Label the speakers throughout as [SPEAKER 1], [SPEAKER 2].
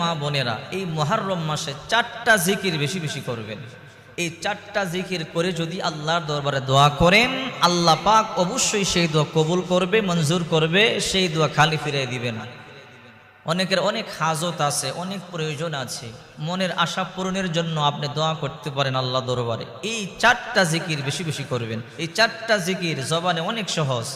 [SPEAKER 1] মা বোনেরা, এই মহারম মাসে চারটা জিকির বেশি বেশি করবেন। এই চারটা জিকির করে যদি আল্লাহর দরবারে দোয়া করেন, আল্লাহ পাক অবশ্যই সেই দোয়া কবুল করবে, মঞ্জুর করবে, সেই দোয়া খালি ফিরিয়ে দিবে না। অনেকের অনেক হাজত আছে, অনেক প্রয়োজন আছে। মনের আশা পূরণের জন্য আপনি দোয়া করতে পারেন আল্লাহ দরবারে। এই চারটা জিকির বেশি বেশি করবেন। এই চারটা জিকির জবানে অনেক সহজ।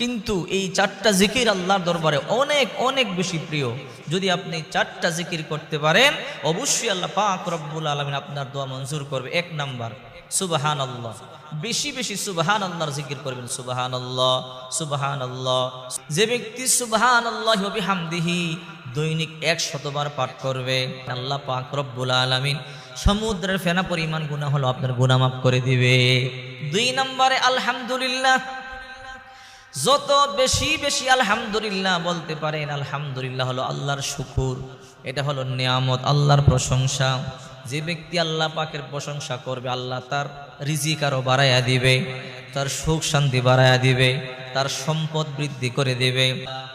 [SPEAKER 1] কিন্তু এই চারটা জিকির আল্লাহর দরবারে অনেক অনেক বেশি প্রিয়। যদি আপনি চারটা জিকির করতে পারেন, অবশ্যই আল্লাহ পাক রব্বুল আলমিন আপনার দোয়া মঞ্জুর করবে। এক নাম্বার সুবাহান আল্লাহ বেশি বেশি সুবাহান আল্লাহর জিকির করবেন। সুবাহান আল্লাহ সুবাহান আল্লাহ যে ব্যক্তি সুবাহান আল্লাহ হামদিহি দৈনিক এক শতবার পাঠ করবে, আল্লাহ পাক রব্বুল আলমিন সমুদ্রের ফেনা পরিমাণ গুণা হলো আপনার গুণা মাফ করে দিবে। দুই নম্বরে, আলহামদুলিল্লাহ। যত বেশি বেশি আলহামদুলিল্লাহ বলতে পারেন, আলহামদুলিল্লাহ হলো আল্লাহর শুকুর। এটা হলো নিয়ামত, আল্লাহর প্রশংসা। যে ব্যক্তি আল্লাহ পাকের প্রশংসা করবে, আল্লাহ তার রিজিক আরও বাড়াইয়া দিবে, তার সুখ শান্তি বাড়াইয়া দিবে। তার সম্পদ বৃদ্ধি করে দেবে।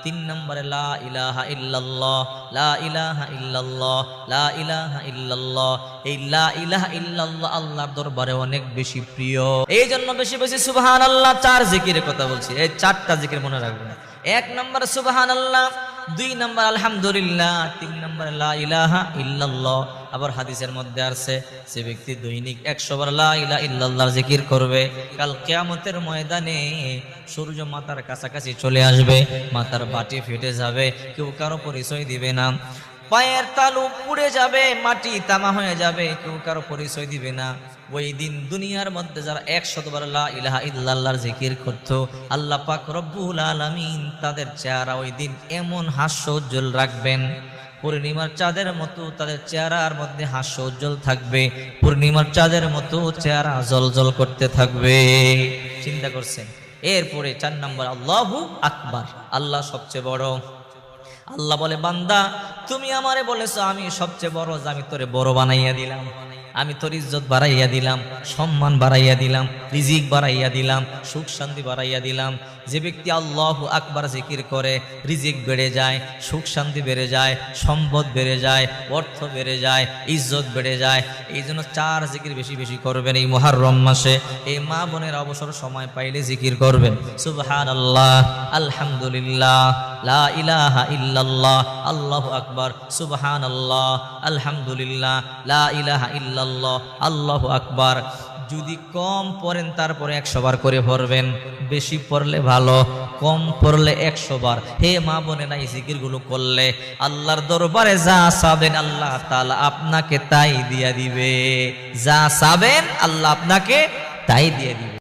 [SPEAKER 1] তিন নম্বরে, লা ইলাহা এই লা ইলাহা ইল্লাল্লাহ আল্লাহর দরবারে অনেক বেশি প্রিয়। এই জন্য বেশি বেশি সুবহানাল্লাহ চার জিকিরের কথা বলছি। এই চারটা জিকির মনে রাখবেন। এক নম্বর, সুবহানাল্লাহ দুই নম্বর, আলহামদুলিল্লাহ। তিন নম্বর ইলাহা ইল্লাল্লাহ। আবার হাদিসের মধ্যে আসছে সে ব্যক্তি দৈনিক একশো বার লা ইলাহা ইল্লাল্লাহ জিকির করবে, কাল কেয়ামতের ময়দানে সূর্য মাতার কাছাকাছি চলে আসবে, মাতার বাটি ফেটে যাবে, কেউ কারও পরিচয় দিবে না। পায়ের তালু পুড়ে যাবে, মাটি তামা হয়ে যাবে, কেউ কারও পরিচয় দিবে না। ওই দিন দুনিয়ার মধ্যে যারা একশতবার ইলাহা ইল্লাল্লাহর জিকির করত, আল্লাহ পাক রব্বুল আলামিন তাদের চেহারা ওই দিন এমন হাস্য উজ্জ্বল রাখবেন। পূর্ণিমার চাঁদের মতো তাদের চেহারার মধ্যে হাস্য উজ্জ্বল থাকবে। পূর্ণিমার চাঁদের মতো চেহারা জল জল করতে থাকবে। চিন্তা করছেন? এরপরে চার নম্বর, আল্লাহু আকবার। আল্লাহ সবচেয়ে বড় আল্লাহ বলে, বান্দা, তুমি আমারে বলেছ আমি সবচেয়ে বড় যে আমি তোরে বড় বানাইয়া দিলাম। আমি তোর ইজ্জত বাড়াইয়া দিলাম, সম্মান বাড়াইয়া দিলাম, রিজিক বাড়াইয়া দিলাম, সুখ শান্তি বাড়াইয়া দিলাম। যে ব্যক্তি আল্লাহ আকবার জিকির করে, রিজিক বেড়ে যায়, সুখ শান্তি বেড়ে যায়, সম্পদ বেড়ে যায়, অর্থ বেড়ে যায়, ইজ্জত বেড়ে যায়, এই জন্য চার জিকির বেশি বেশি করবেন এই মহারম মাসে। এই মা বোনের অবসর সময় পাইলে জিকির করবেন। সুবহান আল্লাহ আলহামদুলিল্লাহ, লা ইলাহা ইল্লাল্লাহ, আল্লাহু আকবার সুবহান আল্লাহ আলহামদুলিল্লাহ, লা ইলাহা ইল্লাল্লাহ, আল্লাহু আকবার। যদি কম পড়েন তারপরে একশো বার করে পড়বেন, বেশি পড়লে ভালো, কম পড়লে একশো বার। হে মা বোনে না এই জিকিরগুলো করলে আল্লাহর দরবারে যা চাবেন আল্লাহ তালা আপনাকে তাই দিয়া দিবে। যা চাবেন আল্লাহ আপনাকে তাই দিয়ে দিবে।